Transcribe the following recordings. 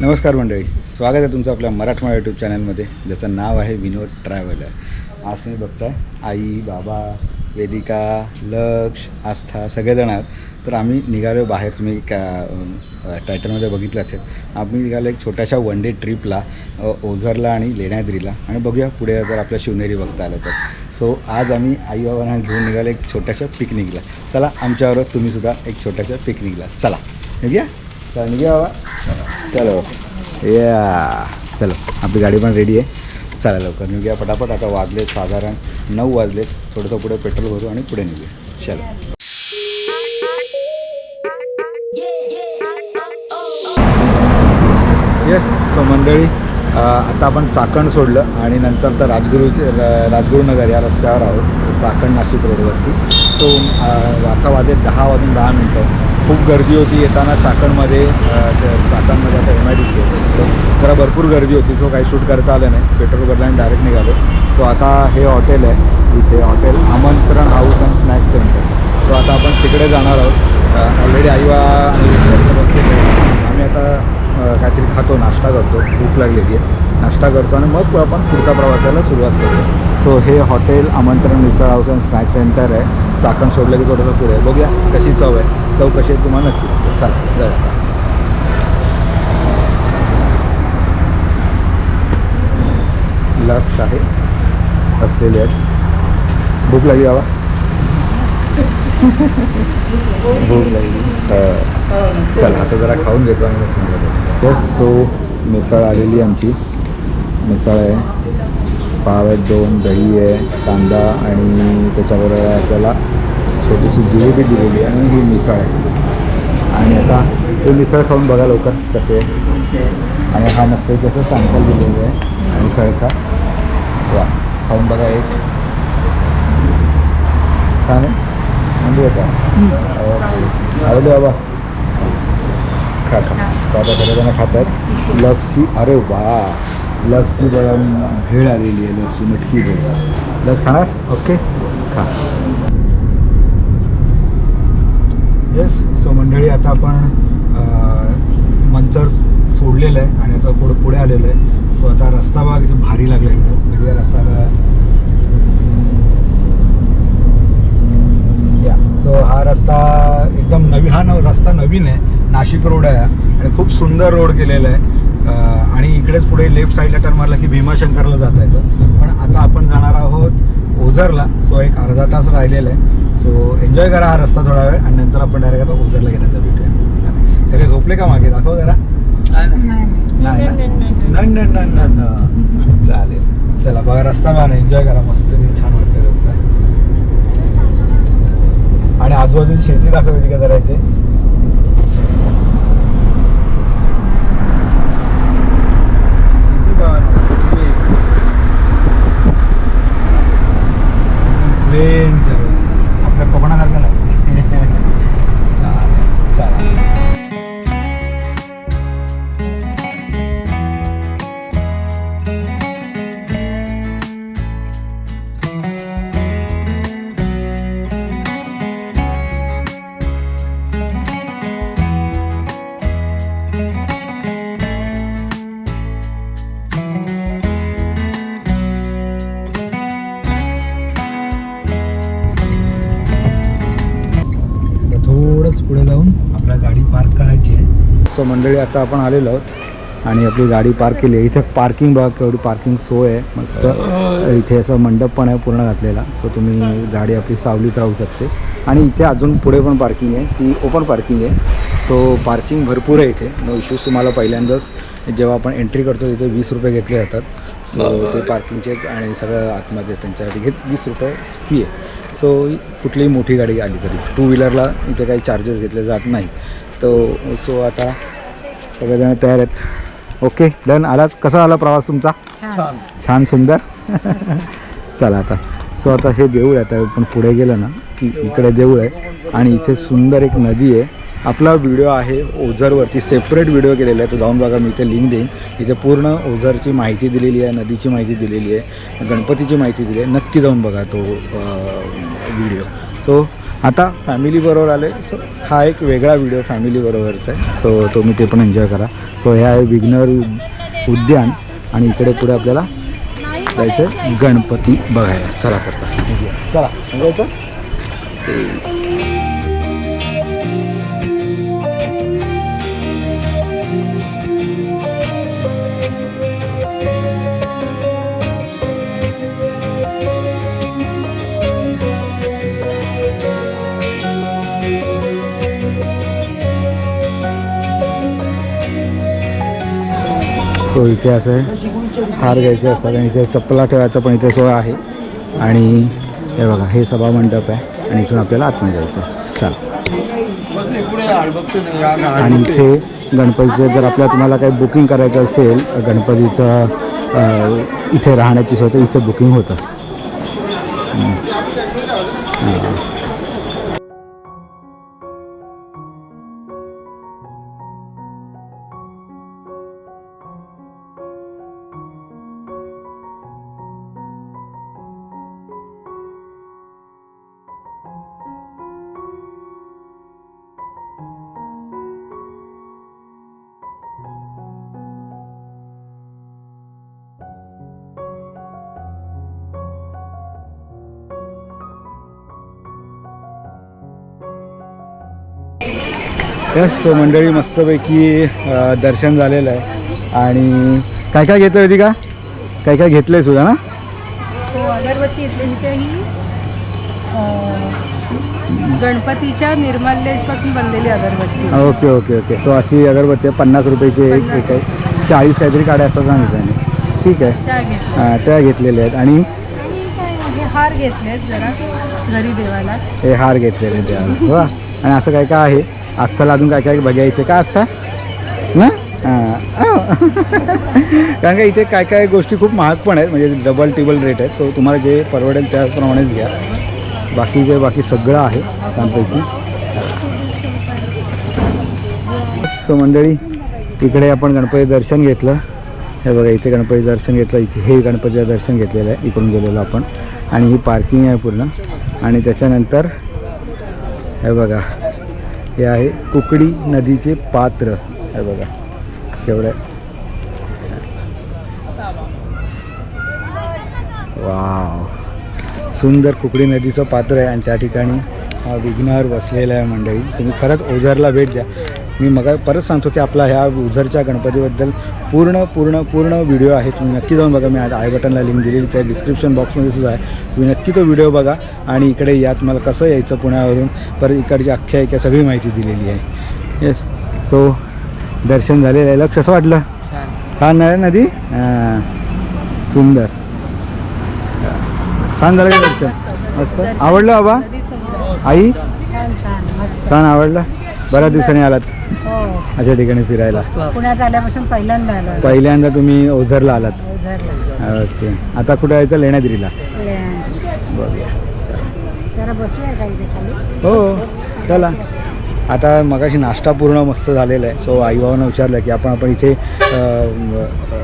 नमस्कार मंडळी स्वागत आहे तुमचं आपल्या मराठमोळा यूट्यूब चॅनलमध्ये ज्याचं नाव आहे विनोद ट्रॅव्हलर आज तुम्ही बघताय आई बाबा वेदिका लक्ष आस्था सगळेजण आहात. तर आम्ही निघालो बाहेर. तुम्ही का टायटलमध्ये बघितलं असेल. आम्ही निघालो एक छोट्याशा वन डे ट्रिपला ओझरला आणि लेण्याद्रीला. आणि बघूया पुढे जर आपल्या शिवनेरी बघता आलं तर. सो आज आम्ही आई बाबांना घेऊन निघालो एक छोट्याशा पिकनिकला चला आमच्याबरोबर तुम्हीसुद्धा एक छोट्याशा पिकनिकला चला निघूया? चला निघूया बाबा. चलो। या चलो आपली गाडी पण रेडी आहे. चला लवकर निघूया पटापट आता वाजले साधारण नऊ वाजले थोडंसं पुढे पेट्रोल भरू आणि पुढे निघूया. चलो. येस सो मंडळी आता आपण चाकण सोडलं आणि नंतर तर राजगुरूचे र- राजगुरुनगर या रस्त्यावर आहोत. चाकण नाशिक रोडवरती सो आता वाजले दहा वाजून दहा मिनटं. खूप गर्दी होती येताना चाकणमध्ये चाकणमध्ये आता एम आय डी सी जरा भरपूर गर्दी होती सो काही शूट करता आलं नाही. पेट्रोल भरला आणि डायरेक्ट निघालो. सो आता हे हॉटेल आहे इथे hotel Aamantran house and snacks centre. So आता आपण तिकडे जाणार आहोत. ऑलरेडी आईवा आणि बसलेले आम्ही आता काहीतरी खातो नाश्ता करतो. भूक लागलेली आहे. नाश्ता करतो आणि मग आपण पुढच्या प्रवासाला सुरुवात करतो. सो हे hotel Aamantran misal house and snack centre आहे. चाकण सोडलं की थोडंसं पुढे. आहे. बघूया कशी चव आहे. चव कशी आहे तुम्हाला नक्की. चला जाऊया. लक्ष आहे. असलेले आहेत. भूक लागली बाबा. भूक लागली. चला आता जरा खाऊन घेतो आणि मग सो मिसळ आलेली आमची. मिसळ आहे. पाव आहेत दोन दही आहे कांदा आणि त्याच्याबरोबर आपल्याला छोटीशी जिलेबी दिलेली आहे आणि ही मिसळ आहे. आणि आता ते मिसळ खाऊन बघा लवकर कसे आहे. आणि हा मस्त कसं सॅम्पल दिलेलं आहे मिसळचा. वा खाऊन बघा एक. छान आहे. म्हणजे का आवडले बाबा. खा खा. बाबा सगळेजण खात आहेत लक्सी अरे वा. लक्सी बघा भेळ आलेली आहे लक्सी मटकी भेळ. लक्ष खाणार? ओके खा. येस सो मंडळी आता आपण मंचर सोडलेलं आहे आणि आता पुढे पुढे आलेलो आहे. सो आता रस्ता बघा किती भारी लागला आहे म्हणजे रस्ता या सो हा रस्ता एकदम नवी हा न रस्ता नवीन आहे. नाशिक रोड आहे आणि खूप सुंदर रोड केलेला आहे. आणि इकडेच पुढे लेफ्ट साईडला टर्न मारला की भीमाशंकरला जाता येतं. पण आता आपण जाणार आहोत ओझरला. सो एक अर्धा तास राहिलेला आहे. सो एन्जॉय करा हा रस्ता थोडा वेळ आणि नंतर आपण डायरेक्ट आता ओझरला घेण्याचा भेटूया. सगळे झोपले का मागे? दाखव जरा. नाही चालेल. चला बघा रस्ता बघा ना एन्जॉय करा. मस्त छान वाटतं रस्ता. आणि आजूबाजूची शेती दाखवायची का जरा इथे? planes पुढे जाऊन आपल्या गाडी पार्क करायची आहे. सो मंडळी आता आपण आलेलो आहोत आणि आपली गाडी पार्क केली आहे. इथे पार्किंग बघा केवढी पार्किंग सोय आहे. मस्त. इथे असं मंडप पण आहे पूर्ण घातलेला. सो तुम्ही गाडी आपली सावलीत राहू शकते. आणि इथे अजून पुढे पण पार्किंग आहे. ती ओपन पार्किंग आहे. सो पार्किंग भरपूर आहे इथे. नो इश्यूज तुम्हाला पहिल्यांदाच. जेव्हा आपण एंट्री करतो तिथे वीस रुपये घेतले जातात. सो ते पार्किंगचेच आणि सगळं आतमध्ये त्यांच्यासाठी घेत वीस रुपये फी आहे. सो कुठलीही मोठी गाडी आली तरी. टू व्हीलरला इथे काही चार्जेस घेतले जात नाही. तो सो आता सगळेजण तयार आहेत. ओके डन आलाच कसा आला प्रवास तुमचा? छान. सुंदर? चला आता. सो आता हे देऊळ आहे आता पण पुढे गेलं ना की इकडे देऊळ आहे. आणि इथे सुंदर एक नदी आहे. आपला व्हिडिओ आहे ओझरवरती. सेपरेट व्हिडिओ केलेला आहे तो जाऊन बघा मी इथे लिंक देईन. इथे पूर्ण ओझरची माहिती दिलेली आहे नदीची माहिती दिलेली आहे गणपतीची माहिती दिली आहे. नक्की जाऊन बघा तो व्हिडिओ सो आता फॅमिलीबरोबर आले. सो हा एक वेगळा व्हिडिओ फॅमिलीबरोबरचा आहे. सो तुम्ही ते पण एन्जॉय करा. सो हे आहे विघ्नर उद्यान आणि इकडे पुढे आपल्याला जायचं गणपती बघायला. चला करता चला. निघायचं तो इथे असं आहे. हार घ्यायचे असतात आणि इथे चप्पला ठेवायचं पण इथे सोय आहे. आणि हे बघा हे सभा मंडप आहे आणि इथून आपल्याला आतमध्ये जायचं चला. आणि इथे गणपतीचं जर आपल्याला तुम्हाला काही बुकिंग करायचं असेल गणपतीचं इथे राहण्याची सोय तर इथे बुकिंग होतं. यस सो मंडळी मस्तपैकी दर्शन झालेलं आहे. आणि काय काय घेतलं होती का काय काय घेतलंय सुद्धा ना? हो अगरबत्ती गणपतीच्या निर्माल्यपासून बनलेली अगरबत्ती. Okay okay okay. सो अशी अगरबत्ती आहे पन्नास रुपयाची एक एक आहे. चाळीस काहीतरी काड्या असतात सांगितलं त्यांनी ठीक आहे. त्या हा, घेतलेल्या आहेत. आणि? हार घेतलेत जरा घरी देवाला. हे हार घेतलेले त्या हो आणि असं काय काय आहे? आस्थाला अजून काय काय बघायचं? का असतं ना? हां. हो. कारण का इथे काय काय गोष्टी खूप महाग पण आहेत म्हणजे डबल टिबल रेट आहेत. सो तुम्हाला जे परवडेल त्याप्रमाणेच घ्या. बाकी जे बाकी सगळं आहे त्यापैकी. सो मंडळी इकडे आपण गणपती दर्शन घेतलं. हे बघा इथे गणपती दर्शन घेतलं. इथे हे गणपतीचं दर्शन घेतलेलं आहे. इकडून गेलेलो आपण. आणि ही पार्किंग आहे पूर्ण. आणि त्याच्यानंतर हे बघा. हे आहे कुकडी नदीचे पात्र. हे बघा केवढं. वाव. सुंदर कुकडी नदीचं पात्र आहे आणि त्या ठिकाणी हा विघ्नहर बसलेला आहे मंडळी. तुम्ही खरंच ओझरला भेट द्या. मी मग परत सांगतो की आपला ह्या ओझरच्या गणपतीबद्दल पूर्ण पूर्ण पूर्ण व्हिडिओ आहे. तुम्ही नक्की जाऊन बघा. मी आज आय बटनला लिंक दिलेलीच आहे. डिस्क्रिप्शन बॉक्समध्ये सुद्धा आहे. तुम्ही नक्की तो व्हिडिओ बघा. आणि इकडे या तुम्हाला कसं यायचं पुण्यावरून. परत इकडची आख्यायिका सगळी माहिती दिलेली आहे. येस सो दर्शन झालेलं आहे. लक्ष कसं वाटलं? छान. आहे नदी हां. सुंदर. छान झालं का दर्शन? मस्त. आवडलं बाबा. आई? छान आवडलं? बऱ्याच दिवसांनी आलात? हो. अशा ठिकाणी फिरायला? पुण्यात आल्यापासून पहिल्यांदा आलो. पहिल्यांदा तुम्ही ओझरला आलात? ओझरला. ओके. आता कुठे यायचं लेण्याद्रीला. ले- बघूया जरा बसूया का इथे खाली? हो चला. आता मगाशी नाश्ता पूर्ण मस्त झालेला आहे. सो आईबाबांना विचारलं की आपण आपण इथे अ, अ,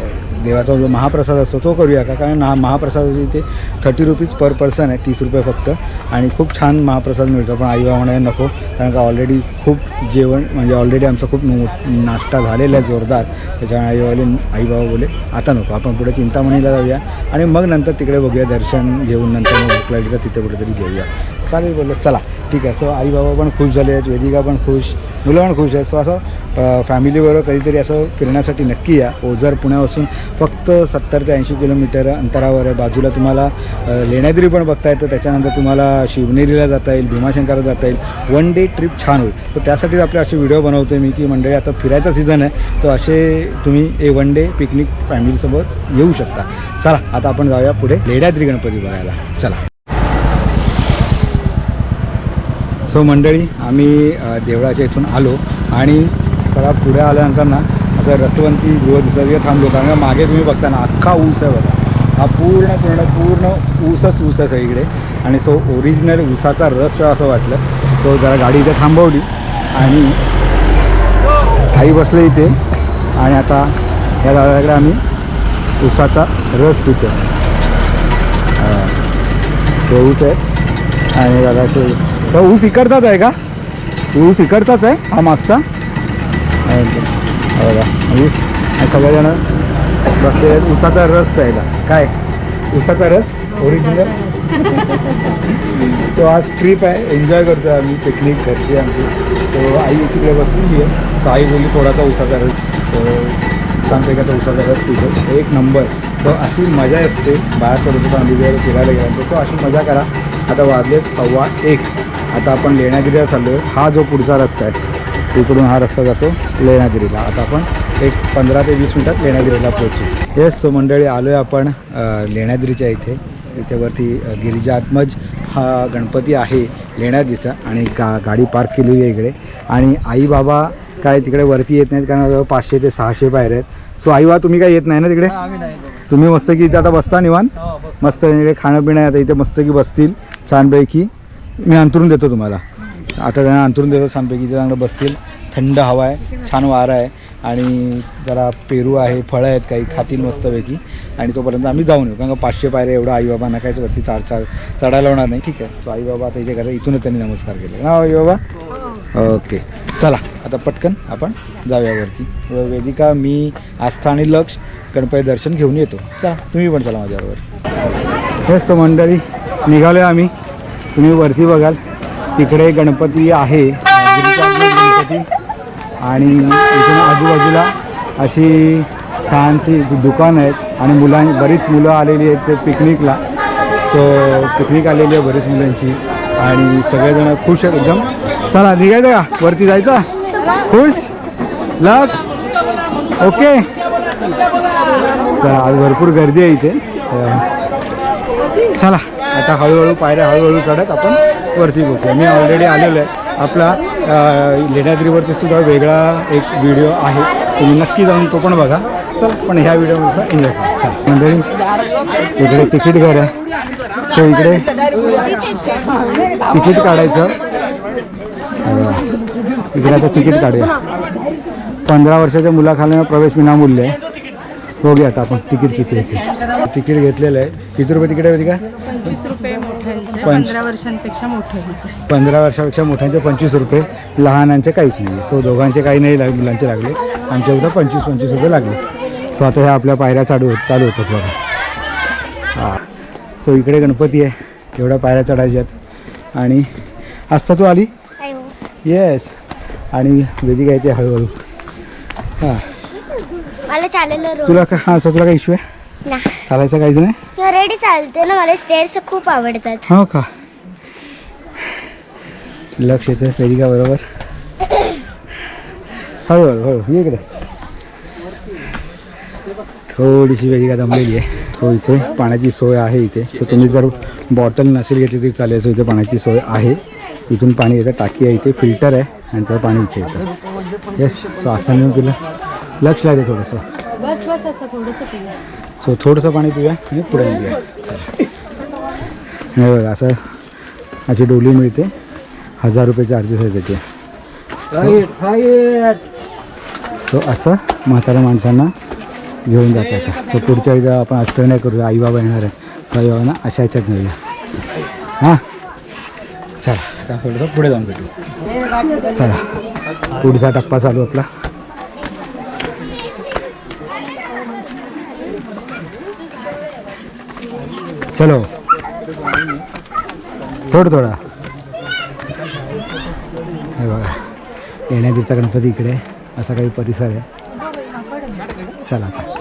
देवाचा जो महाप्रसाद असतो तो करूया का? कारण हा महाप्रसादाचे इथे थर्टी रुपीज पर पर्सन आहे तीस रुपये फक्त. आणि खूप छान महाप्रसाद मिळतो. पण आईबाबा म्हणाले नको कारण का ऑलरेडी खूप जेवण म्हणजे ऑलरेडी आमचा खूप नाश्ता झालेला आहे जोरदार. त्याच्यामुळे आईबाबाले आईबाबा बोले आता नको आपण पुढे चिंतामणीला जाऊया आणि मग नंतर तिकडे बघूया दर्शन घेऊन नंतर मग लागली तर तिथे कुठेतरी जेऊया. चालेल बोललं चला. ठीक आहे. सो आई बाबा पण खुश झाले आहेत वेदिका पण खुश मुलं पण खुश आहेत. सो असं फॅमिलीबरोबर कधीतरी असं फिरण्यासाठी नक्की या. ओझर पुण्यापासून फक्त सत्तर ते ऐंशी किलोमीटर अंतरावर आहे. बाजूला तुम्हाला लेण्याद्री पण बघता येतं. त्याच्यानंतर तुम्हाला शिवनेरीला जाता येईल भीमाशंकरला जाता येईल. वन डे ट्रिप छान होईल. तर त्यासाठीच आपले असे व्हिडिओ बनवतो मी की मंडळी आता फिरायचा सीझन आहे. तर असे तुम्ही ए वन डे पिकनिक फॅमिलीसोबत येऊ शकता. चला आता आपण जाऊया पुढे लेण्याद्री गणपती बघायला. चला. सो मंडळी आम्ही देवळाच्या इथून आलो आणि थोडा पुढे आल्यानंतर ना असं रसवंती गृह दिसत थांबलो. कारण मागे तुम्ही बघता ना अख्खा ऊस आहे बघा. हा पूर्ण पूर्ण पूर्ण ऊसच ऊस आहे सगळीकडे आणि सो ओरिजिनल ऊसाचा रस असं वाटलं. सो जरा गाडी इथे थांबवली आणि आई बसले इथे. आणि आता या दादाकडे आम्ही ऊसाचा रस पितो. अ, ऊस आहे. आणि दादाचं तर ऊस इकडचाच आहे का? ऊस इकडचाच आहे हा मागचा. बघा ऊस. आणि सगळेजण बसले आहेत. ऊसाचा रस प्यायला. काय? ऊसाचा रस? ओरिजिनल तो आज ट्रिप आहे. एन्जॉय करतो आम्ही. पिकनिक घरची आमची. तो आई तिकडे बसलेली आहे. तर आई बोलली थोडासा उसाचा रस. तर सांगते का तो उसाचा रस पितो. एक नंबर. तो अशी मजा असते. बाहेर थोडंसं आम्ही जर फिरायला गेला तो अशी मजा करा. आता वाजले सव्वा एक. आता आपण लेण्यागिरीला चाललो आहे हा जो पुढचा रस्ता आहे इकडून हा रस्ता जातो लेण्यागिरीला. आता आपण एक पंधरा ते वीस मिनटात लेण्यागिरीला पोहोचू. येस सो मंडळी आलो आहे आपण अ, लेण्याद्रीच्या इथे. इथे वरती अ, गिरिजात्मज हा गणपती आहे लेण्याद्रीचा आणि गा गाडी पार्क केलेली आहे इकडे. आणि आई बाबा काय तिकडे वरती येत नाहीत कारण पाचशे ते सहाशे पायऱ्या आहेत. सो आई बा तुम्ही काय येत नाही ना तिकडे? तुम्ही मस्त की इथे आता बसता निवांत? मस्त इकडे खाणं पिणं आता इथे मस्त की बसतील. छानपैकी. मी अंतरून देतो तुम्हाला. आता त्यांना अंतरून देतो सांगपैकी इथे चांगलं बसतील. थंड हवा आहे छान वारा आहे आणि जरा पेरू आहे फळं आहेत काही खातील मस्तपैकी. आणि तोपर्यंत आम्ही जाऊन येऊ. कारण का पाचशे पायऱ्या एवढं आईबाबांना कायच वरती चार चार चढायला होणार नाही. ठीक आहे. सो आईबाबा आता इथे करा इथूनच त्यांनी नमस्कार केले. ना आईबाबा? ओके. चला आता पटकन आपण जाऊया वरती. वेदिका मी आस्था आणि लक्ष गणपती दर्शन घेऊन येतो. चला तुम्ही पण चला माझ्याबरोबर. हेच तो मंडळी निघालो आम्ही. तुम्ही वरती बघाल तिकडे गणपती आहे गणपती. आणि इथून आजूबाजूला अशी छानशी दुकानं आहेत आणि मुलां बरीच मुलं आलेली आहेत ते पिकनिकला. सो पिकनिक आलेली आहे बरीच मुलांची. आणि सगळेजण खुश आहेत एकदम. चला निघायचं का? वरती जायचं? खुश? लक्ष ओके. चला आज भरपूर गर्दी आहे इथे. चला. आता हळूहळू पायऱ्या हळूहळू चढत आपण वरती पोचूया मी ऑलरेडी आलेलो आहे. आपला लेण्याद्रीवरती सुद्धा वेगळा एक व्हिडिओ आहे. तुम्ही नक्की जाऊन तो पण बघा. चल पण ह्या व्हिडिओनुसार एन्जॉय करा. चल मंडळी इकडे तिकीट घर आहे सो इकडे तिकीट काढायचं. इकडे आता तिकीट काढूया. पंधरा वर्षाच्या मुलाखाली प्रवेश विनामूल्य आहे. बघूया आता आपण तिकीट किती आहे. तिकीट घेतलेलं आहे. किती रुपये तिकीट आहे का? पंचवीस रुपये पंधरा वर्षांपेक्षा मोठ्यांचे. पंधरा वर्षापेक्षा मोठ्यांचे पंचवीस रुपये. लहानांचे काहीच नाही. सो दोघांचे काही नाही लाग मुलांचे लागले. आमच्या सुद्धा पंचवीस पंचवीस रुपये लागले. सो आता ह्या आपल्या पायऱ्या चालू चालू होतात बघा. हां. सो इकडे गणपती आहे. एवढ्या पायऱ्या चढायच्या आहेत. आणि आस्था तू आली? येस आणि वेदिका येते हळूहळू. हां. मला चालायला तुला का हां असं तुला काही इश्यू आहे? ना. चालायचं काहीच नाही मी ऑलरेडी चालते ना मला स्टेअर्स खूप आवडतात. हो का? लक्ष येतं वेदिका बरोबर? हळूहळू हळू ये इकडे. थोडीशी वेदिका दमलेली आहे. सो इथे पाण्याची सोय आहे इथे. सो तुम्ही जर बॉटल नसेल घेतली तरी चालेल सो इथे पाण्याची सोय आहे. इथून पाणी येतं टाकी आहे इथे फिल्टर आहे आणि त्याचं पाणी इथे येतं. येस सो असताना तुला लक्ष लागते थोडंसं. बस बस असं थोडंसं सो थोडंसं पाणी पिऊया आणि पुढे निघूया. नाही बघा असं अशी डोली मिळते. हजार रुपये चार्जेस आहे त्याचे. सो असं म्हाताऱ्या माणसांना घेऊन जातात सो पुढच्या वेळेला आपण असं नाही करूया आई बाबा येणार आहे सो आई बाबांना अशा ह्याच्यात नेऊया. हां? चला आता थोडंसं पुढे जाऊन भेटू. चला पुढचा टप्पा चालू आपला. चलो। थोडं थोडा. हे बघा. येण्यादीचा गणपती इकडे. असा काही परिसर आहे. चला आता.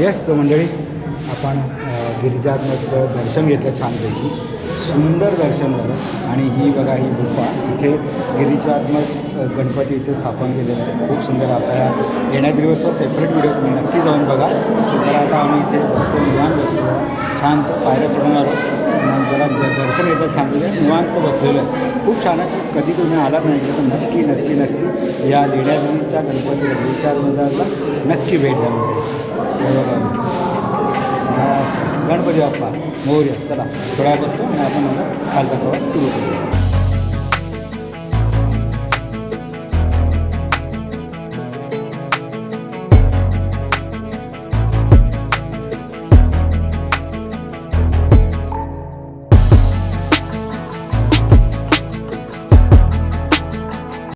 येस मंडळी आपण अ, गिरिजात्मकचं दर्शन घेतलं छानपैकी. सुंदर दर्शन झालं. आणि ही बघा ही गुफा. इथे गिरिजात्मक गणपती इथे स्थापन केलेलं आहे खूप सुंदर आपल्याला येण्यादिवसचा सेपरेट व्हिडिओ तुम्ही नक्की जाऊन बघा. तर आता आम्ही इथे बसतो निवान बसतो. शांत पायऱ्या चढून आलो जरा दर्शन येतं सांगितलं निवांत बसलेलं आहे. खूप छान आहे. कधी तुम्ही आलात नाही तर नक्की नक्की नक्की या लेण्याद्रीच्या गणपती विचार बाजारला नक्की भेट द्या म्हणजे. गणपती बाप्पा मौर्य. चला थोडा बसतो आणि आपण मला खालचा प्रवास सुरू करूया.